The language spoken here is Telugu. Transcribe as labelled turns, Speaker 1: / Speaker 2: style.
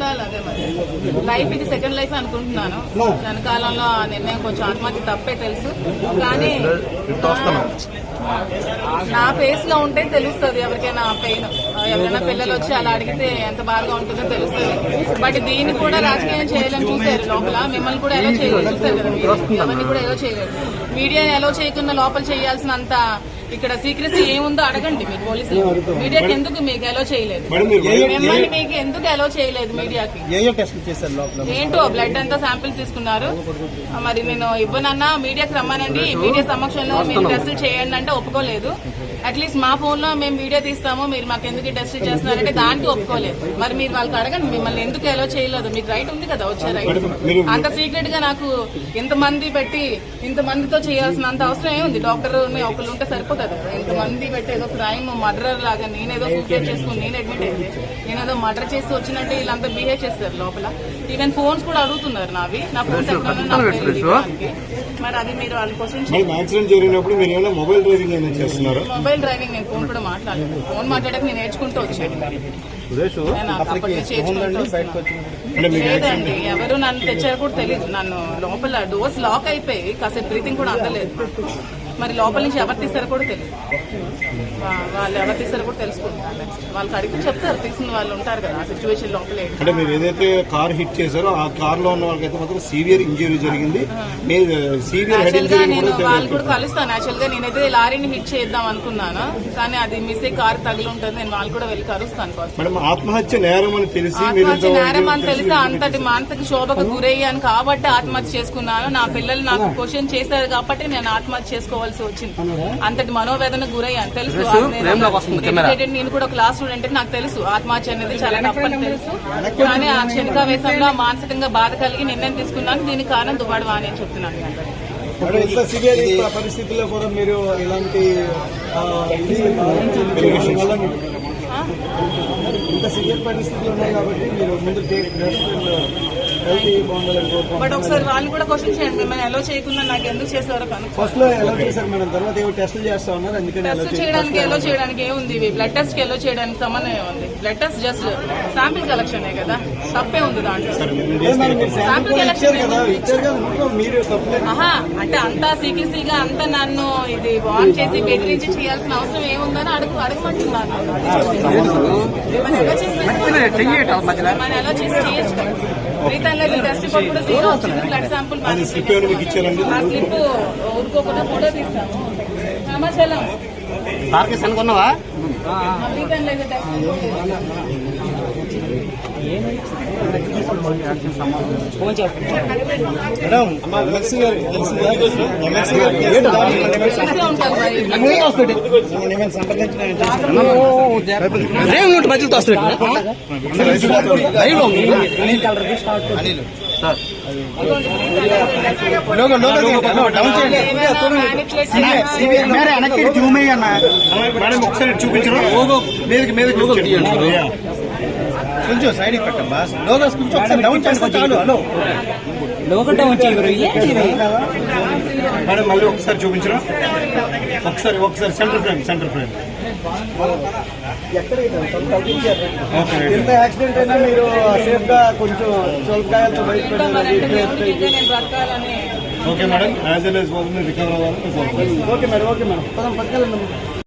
Speaker 1: మరి. లైఫ్ ఇది సెకండ్ లైఫ్ అనుకుంటున్నాను. వెనకాలంలో ఆ నిర్ణయం కొంచెం ఆత్మహత్య తప్పే తెలుసు. కానీ నా ఫేస్లో ఉంటే తెలుస్తుంది ఎవరికైనా పెయిన్ ఎవరైనా పిల్లలు వచ్చి అలా అడిగితే ఎంత బాగా ఉంటుందో తెలుస్తుంది. బట్ దీన్ని కూడా రాజకీయం చేయాలని చూసారు లోపల. మిమ్మల్ని కూడా ఎలా చేయలేదు. చూసారు కదా ఎవరిని కూడా ఎలా చేయలేదు. మీడియా ఎలా చేయకుండా లోపల చేయాల్సినంత ఇక్కడ సీక్రెసీ ఏముందో అడగండి మీరు పోలీసులు. మీడియాకి ఎందుకు మీకు ఎలా చేయలేదు? మిమ్మల్ని మీకు ఎందుకు ఎలా చేయలేదు మీడియాకి? ఏంటో బ్లడ్ అంతా శాంపిల్స్ తీసుకున్నారు. మరి నేను ఇవ్వనన్నా మీడియాకి రమ్మనండి. మీడియా సమక్షంలో మీరు టెస్టులు చేయండి అంటే ఒప్పుకోలేదు. అట్లీస్ట్ మా ఫోన్లో మేము వీడియో తీస్తాము. మీరు మాకు ఎందుకు టెస్ట్ చేస్తున్నారంటే దానికి ఒప్పుకోలేదు. మరి మీరు వాళ్ళకి అడగండి మిమ్మల్ని ఎందుకు ఎలా చేయలేదు? మీకు రైట్ ఉంది కదా వచ్చే రైట్ అంత సీక్రెట్గా నాకు ఇంతమంది పెట్టి ఇంతమందితో చేయాల్సిన అంత అవసరం ఏముంది? డాక్టర్ ఒకళ్ళు ఉంటే సరిపోతుంది. కదా ఇంతమంది పెట్టి ఏదో క్రైమ్ మర్డర్ లాగా నేనేదో సూసైడ్ చేసుకుని నేను అడ్మిట్ అయ్యింది నేనేదో మర్డర్ చేసి వచ్చినట్టే వీళ్ళంతా బిహేవ్ చేస్తారు లోపల. ఈవెన్ ఫోన్స్ కూడా అడుగుతున్నారు నావి. నా ఫోన్స్ ఎక్కడ ఉన్నాయో నాకు తెలియదు ఇవ్వడానికి. మరి అది మీరు వాళ్ళ
Speaker 2: మేడం యాక్సిడెంట్ జరిగినప్పుడు మీరు ఏమైనా మొబైల్ డ్రైవింగ్ ఏమైనా చేస్తున్నారా?
Speaker 1: మొబైల్ డ్రైవింగ్ నేను ఫోన్ కూడా మాట్లాడలేదు. ఫోన్ మాట్లాడక నేను నేర్చుకుంటూ వచ్చాను. లేదండి ఎవరు నన్ను తెచ్చారో కూడా తెలియదు నన్ను లోపల డోర్స్ లాక్ అయిపోయి కాసేపు బ్రీతింగ్ కూడా అందలేదు. మరి లోపల నుంచి ఎవరు తీస్తారో కూడా తెలియదు. వాళ్ళు ఎవరు తీస్తారో కూడా తెలుసుకుంటారు. వాళ్ళకి అడిగితే చెప్తారు. తీసిన వాళ్ళు ఉంటారు కదా ఆ సిచ్యువేషన్ లోపల.
Speaker 2: అంటే మీరు ఏదైతే కార్ హిట్ చేశారో ఆ కార్లో ఉన్న వాళ్ళకైతే మాత్రం సీవియర్ ఇంజరీ జరిగింది. సీవియర్ హెడ్ ఇంజరీ
Speaker 1: నేను వాళ్ళు కూడా కలుస్తాను. యాక్చువల్గా నేనైతే లారీని హిట్ చేద్దాం అనుకున్నాను. కానీ అది మిస్ అయ్యి కారు తగిలి ఉంటుంది నేను వాళ్ళు కూడా వెళ్ళి కలుస్తాను
Speaker 2: మేడం ఆత్మహత్య నేరం అని తెలిసి
Speaker 1: ఆత్మహత్య నేరం అని తెలిసి అంతటి మానసిక శోభకు గురయ్యాను కాబట్టి ఆత్మహత్య చేసుకున్నాను. నా పిల్లలు నాకు క్వశ్చన్ చేశారు కాబట్టి నేను ఆత్మహత్య చేసుకోవాల్సి వచ్చింది. అంతటి మనోవేదన గురయ్యాను తెలుసు. నేను కూడా క్లాస్ స్టూడెంట్ నాకు తెలుసు. ఆత్మహత్య అనేది చాలా తప్పని తెలుసు. కానీ ఆ క్షణికావేశంలో మానసికంగా బాధ కలిగి నిర్ణయం తీసుకున్నాను. దీనికి కారణం దువ్వాడు అని చెప్తున్నాను.
Speaker 3: పరిస్థితుల్లో కూడా మీరు ఇలాంటి? ఇంత సివియర్ పరిస్థితులు ఉన్నాయి కాబట్టి మీరు ముందు
Speaker 1: బట్ ఒకసారి వాళ్ళు కూడా క్వశ్చన్ చేయండి మిమ్మల్ని ఎలా చేయకుండా నాకు ఎందుకు కనుక్కో
Speaker 3: ఫస్ట్లో ఎలా చేశారు మేడం తర్వాత ఏవో టెస్టులు చేస్తా ఉన్నారు అందుకని
Speaker 1: టెస్ట్ చేయడానికి ఎలో చేయడానికి ఏముంది ఇవి బ్లడ్ టెస్ట్కి ఎలో చేయడానికి సంబంధం ఏముంది blood test just sample collection కదా? తప్పే ఉంది దాంట్లో. శాంపిల్ కలెక్షన్ అంటే అంతా సీక్రెసీగా అంతా నన్ను ఇది వాన్ చేసి బెదిరించి చేయాల్సిన అవసరం ఏముందని అడుగు అడగమంటున్నాను మనం ఎలా చేసి మనం ఎలా చేసి చేయొచ్చు టెస్ట్ రిపోర్ట్ కూడా జీరో వచ్చింది బ్లడ్ శాంపుల్ ఆ స్లిప్ ఊరుకోకుండా ఫోటో తీస్తాము. సమాచారం
Speaker 4: పార్కేస్ అనుకున్నావా?
Speaker 3: సంప్రదించిన
Speaker 4: మధ్యలో
Speaker 3: అయ్యన్న
Speaker 2: మేడం ఒకసారి చూపించరు? మీదకి మీదకి
Speaker 3: కొంచెం సైడ్ పెట్టండి బాస్ లోగోస్ కొంచెం ఒకసారి డౌన్ చేస్తే చాలు. హలో
Speaker 2: మేడం మళ్ళీ ఒకసారి చూపించరు? ఒకసారి ఒకసారి centre frame centre frame. Okay
Speaker 3: ఎంత యాక్సిడెంట్ అయినా మీరు సేఫ్గా కొంచెం చొలకాయలతో
Speaker 1: బ్రతకాలని
Speaker 2: okay madam as well as recover అవ్వాలని
Speaker 3: ఓకే మేడం ఓకే మేడం. పదం పక్కన